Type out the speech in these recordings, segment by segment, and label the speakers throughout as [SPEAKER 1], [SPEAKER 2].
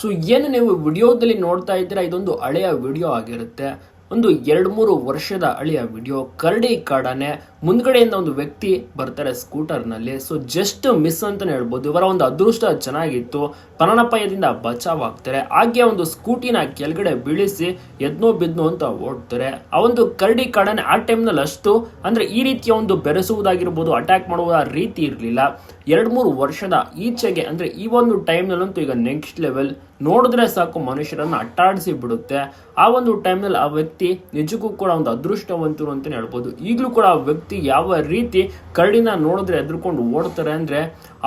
[SPEAKER 1] So ಏನು ನೀವು ವಿಡಿಯೋದಲ್ಲಿ ನೋಡ್ತಾ ಇದ್ದೀರಾ? ಇದೊಂದು ಹಳೆಯ ವಿಡಿಯೋ ಆಗಿರುತ್ತೆ. ಒಂದು ಎರಡು ಮೂರು ವರ್ಷದ ಹಳೆಯ ವಿಡಿಯೋ. ಕರಡಿ ಕಾಡನೆ ಮುಂದ್ಗಡೆಯಿಂದ ಒಂದು ವ್ಯಕ್ತಿ ಬರ್ತಾರೆ ಸ್ಕೂಟರ್ನಲ್ಲಿ. ಸೊ ಜಸ್ಟ್ ಮಿಸ್ ಅಂತಲೇ ಹೇಳ್ಬೋದು. ಇವರ ಒಂದು ಅದೃಷ್ಟ ಚೆನ್ನಾಗಿತ್ತು. ಪ್ರಾಣಾಪಾಯದಿಂದ ಬಚಾವ್ ಆಗ್ತಾರೆ ಹಾಗೆ ಒಂದು ಸ್ಕೂಟಿನ ಕೆಳಗಡೆ ಬೀಳಿಸಿ ಎದ್ನೋ ಬಿದ್ನೋ ಅಂತ ಓಡ್ತಾರೆ. ಆ ಒಂದು ಕರಡಿ ಕಾಡನೆ ಆ ಟೈಮ್ನಲ್ಲಿ ಅಷ್ಟು ಅಂದ್ರೆ ಈ ರೀತಿಯ ಒಂದು ಬೆರೆಸುವುದಾಗಿರ್ಬೋದು, ಅಟ್ಯಾಕ್ ಮಾಡುವ ರೀತಿ ಇರಲಿಲ್ಲ. ಎರಡು ಮೂರು ವರ್ಷದ ಈಚೆಗೆ ಅಂದ್ರೆ ಈ ಒಂದು ಟೈಮ್ನಲ್ಲಂತೂ ಈಗ ನೆಕ್ಸ್ಟ್ ಲೆವೆಲ್. ನೋಡಿದ್ರೆ ಸಾಕು ಮನುಷ್ಯರನ್ನ ಅಟ್ಟಾಡಿಸಿ ಬಿಡುತ್ತೆ. ಆ ಒಂದು ಟೈಮ್ನಲ್ಲಿ ಆ ವ್ಯಕ್ತಿ ನಿಜಕ್ಕೂ ಕೂಡ ಒಂದು ಅದೃಷ್ಟವಂತರು ಅಂತಲೇ ಹೇಳ್ಬೋದು. ಈಗಲೂ ಕೂಡ ಆ ವ್ಯಕ್ತಿ ಯಾವ ರೀತಿ ಕರಡಿನ ನೋಡಿದ್ರೆ ಎದ್ರುಕೊಂಡು ಓಡ್ತಾರೆ ಅಂದ್ರೆ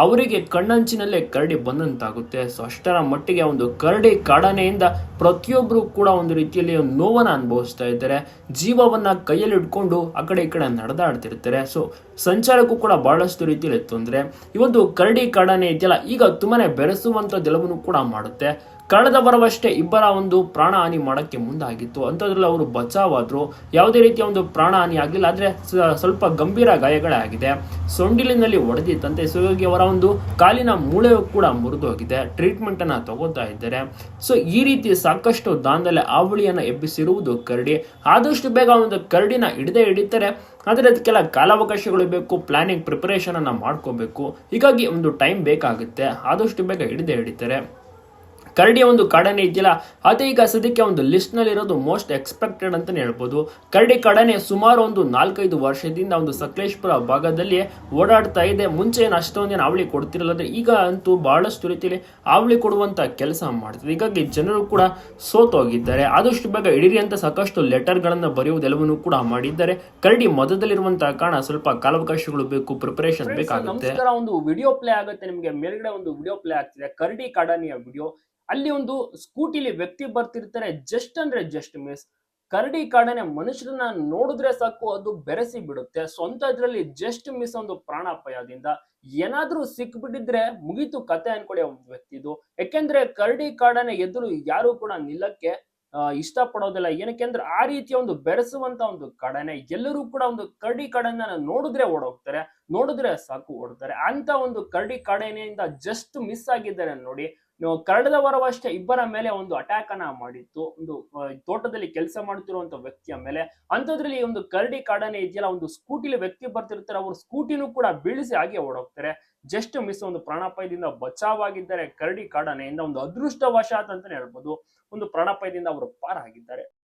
[SPEAKER 1] ಅವರಿಗೆ ಕಣ್ಣಂಚಿನಲ್ಲೇ ಕರಡಿ ಬಂದಂತಾಗುತ್ತೆ. ಸೊ ಅಷ್ಟರ ಮಟ್ಟಿಗೆ ಒಂದು ಕರಡಿ ಕಾಡನೆಯಿಂದ ಪ್ರತಿಯೊಬ್ಬರು ಕೂಡ ಒಂದು ರೀತಿಯಲ್ಲಿ ನೋವನ್ನ ಅನುಭವಿಸ್ತಾ ಇದ್ದಾರೆ. ಜೀವವನ್ನ ಕೈಯಲ್ಲಿ ಇಟ್ಕೊಂಡು ಆ ಕಡೆ ಈ ಕಡೆ ನಡೆದಾಡ್ತಿರ್ತಾರೆ. ಸೊ ಸಂಚಾರಕ್ಕೂ ಕೂಡ ಬಹಳಷ್ಟು ರೀತಿಯಲ್ಲಿ ತೊಂದರೆ. ಒಂದು ಕರಡಿ ಕಾಡನೆ ಇದೆಯಲ್ಲ, ಈಗ ತುಂಬಾ ಬೆರೆಸುವಂಥ ಜಲವನ್ನು ಕೂಡ ಮಾಡುತ್ತೆ. ಕಳೆದ ಬರವಷ್ಟೇ ಇಬ್ಬರ ಒಂದು ಪ್ರಾಣ ಹಾನಿ ಮಾಡಕ್ಕೆ ಮುಂದಾಗಿತ್ತು. ಅಂಥದ್ರಲ್ಲಿ ಅವರು ಬಚಾವಾದ್ರು. ಯಾವುದೇ ರೀತಿಯ ಒಂದು ಪ್ರಾಣ ಹಾನಿ ಆಗಲಿಲ್ಲ ಆದರೆ ಸ್ವಲ್ಪ ಗಂಭೀರ ಗಾಯಗಳೇ ಆಗಿದೆ. ಸೊಂಡಿಲಿನಲ್ಲಿ ಹೊಡೆದಿತ್ತಂತೆ ಸೊ ಅವರ ಒಂದು ಕಾಲಿನ ಮೂಳೆ ಕೂಡ ಮುರಿದೋಗಿದೆ. ಟ್ರೀಟ್ಮೆಂಟ್ ಅನ್ನ ತಗೋತಾ ಇದ್ದಾರೆ. ಸೊ ಈ ರೀತಿ ಸಾಕಷ್ಟು ದಾನದಲ್ಲಿ ಆವಳಿಯನ್ನು ಎಬ್ಬಿಸಿರುವುದು ಕರಡಿ. ಆದಷ್ಟು ಬೇಗ ಒಂದು ಕರಡಿನ ಹಿಡದೆ ಹಿಡಿತಾರೆ. ಆದರೆ ಅದಕ್ಕೆಲ್ಲ ಕಾಲಾವಕಾಶಗಳು ಬೇಕು. ಪ್ಲಾನಿಂಗ್ ಪ್ರಿಪರೇಷನ್ ಅನ್ನ ಮಾಡ್ಕೋಬೇಕು. ಹೀಗಾಗಿ ಒಂದು ಟೈಮ್ ಬೇಕಾಗುತ್ತೆ. ಆದಷ್ಟು ಬೇಗ ಹಿಡಿದೇ ಹಿಡಿತಾರೆ. ಕರಡಿಯ ಒಂದು ಕಾಡನೆ ಇದೆಯಲ್ಲ ಅದೇ ಈಗ ಸದ್ಯಕ್ಕೆ ಒಂದು ಲಿಸ್ಟ್ನಲ್ಲಿ ಇರೋದು ಮೋಸ್ಟ್ ಎಕ್ಸ್ಪೆಕ್ಟೆಡ್ ಅಂತಾನೆ ಹೇಳ್ಬೋದು. ಕರಡಿ ಕಾಡನೆ ಸುಮಾರು ಒಂದು ನಾಲ್ಕೈದು ವರ್ಷದಿಂದ ಒಂದು ಸಕಲೇಶ್ಪುರ ಭಾಗದಲ್ಲಿ ಓಡಾಡ್ತಾ ಇದೆ. ಮುಂಚೆ ಏನು ಅಷ್ಟೊಂದೇನು ಅವಳಿ ಕೊಡ್ತಿರಲ್ಲ ಅಂದರೆ ಈಗ ಅಂತೂ ಬಹಳಷ್ಟು ರೀತಿಯಲ್ಲಿ ಅವಳಿ ಕೊಡುವಂತ ಕೆಲಸ ಮಾಡ್ತದೆ. ಹೀಗಾಗಿ ಜನರು ಕೂಡ ಸೋತೋಗಿದ್ದಾರೆ. ಆದಷ್ಟು ಬೇಗ ಇಡೀರಿ ಅಂತ ಸಾಕಷ್ಟು ಲೆಟರ್ ಗಳನ್ನ ಬರೆಯುವುದೆಲ್ಲವನ್ನು ಕೂಡ ಮಾಡಿದ್ದಾರೆ. ಕರಡಿ ಮಧ್ಯದಲ್ಲಿರುವಂತಹ ಕಾರಣ ಸ್ವಲ್ಪ ಕಾಲಾವಕಾಶಗಳು ಬೇಕು ಪ್ರಿಪರೇಷನ್ ಬೇಕಾಗುತ್ತೆ. ಒಂದು ವಿಡಿಯೋ ಪ್ಲೇ ಆಗುತ್ತೆ. ನಿಮಗೆ ಮೇಲ್ಗಡೆ ಒಂದು ವಿಡಿಯೋ ಪ್ಲೇ ಆಗ್ತಿದೆ. ಕರಡಿ ಕಾಡಾನಿಯ ವಿಡಿಯೋ ಅಲ್ಲಿ ಒಂದು ಸ್ಕೂಟಿಲಿ ವ್ಯಕ್ತಿ ಬರ್ತಿರ್ತಾರೆ ಜಸ್ಟ್ ಅಂದ್ರೆ ಜಸ್ಟ್ ಮಿಸ್ ಕರಡಿ ಕಾಡನೆ ಮನುಷ್ಯರನ್ನ ನೋಡಿದ್ರೆ ಸಾಕು, ಅದು ಬೆರೆಸಿ ಬಿಡುತ್ತೆ. ಸ್ವಂತ ಇದ್ರಲ್ಲಿ ಜಸ್ಟ್ ಮಿಸ್ ಒಂದು ಪ್ರಾಣಾಪಾಯದಿಂದ. ಏನಾದ್ರೂ ಸಿಕ್ಬಿಟ್ಟಿದ್ರೆ ಮುಗೀತು ಕತೆ ಅನ್ಕೊಳ್ಳಿ ವ್ಯಕ್ತಿದು. ಯಾಕೆಂದ್ರೆ ಕರಡಿ ಕಾಡನೆ ಎದುರು ಯಾರು ಕೂಡ ನಿಲ್ಲಕ್ಕೆ ಇಷ್ಟ ಪಡೋದಿಲ್ಲ ಏನಕ್ಕೆ ಅಂದ್ರೆ ಆ ರೀತಿಯ ಒಂದು ಬೆರೆಸುವಂತ ಒಂದು ಕಡನೆ. ಎಲ್ಲರೂ ಕೂಡ ಒಂದು ಕರಡಿ ಕಾಡನ್ನ ನೋಡಿದ್ರೆ ಓಡೋಗ್ತಾರೆ. ನೋಡಿದ್ರೆ ಸಾಕು ಓಡ್ತಾರೆ ಅಂತ ಒಂದು ಕರಡಿ ಕಾಡನೆಯಿಂದ ಜಸ್ಟ್ ಮಿಸ್ ಆಗಿದ್ದಾರೆ ನೋಡಿ. ಕರಡದ ವರವಷ್ಟೇ ಇಬ್ಬರ ಮೇಲೆ ಒಂದು ಅಟ್ಯಾಕ್ ಅನ್ನ ಮಾಡಿತ್ತು ಒಂದು ತೋಟದಲ್ಲಿ ಕೆಲಸ ಮಾಡುತ್ತಿರುವಂತ ವ್ಯಕ್ತಿಯ ಮೇಲೆ. ಅಂಥದ್ರಲ್ಲಿ ಒಂದು ಕರಡಿ ಕಾಡನೆ ಇದೆಯಲ್ಲ, ಒಂದು ಸ್ಕೂಟಿಲಿ ವ್ಯಕ್ತಿ ಬರ್ತಿರ್ತಾರೆ, ಅವರು ಸ್ಕೂಟಿನೂ ಕೂಡ ಬೀಳಿಸಿ ಹಾಗೆ ಓಡೋಗ್ತಾರೆ. ಜಸ್ಟ್ ಮಿಸ್ ಒಂದು ಪ್ರಾಣಾಪಾಯದಿಂದ ಬಚಾವಾಗಿದ್ದಾರೆ ಕರಡಿ ಕಾಡನೆಯಿಂದ, ಒಂದು ಅದೃಷ್ಟವಶಾತ್ ಅಂತಾನೆ ಹೇಳ್ಬೋದು. ಒಂದು ಪ್ರಾಣಾಪಾಯದಿಂದ ಅವರು ಪಾರಾಗಿದ್ದಾರೆ.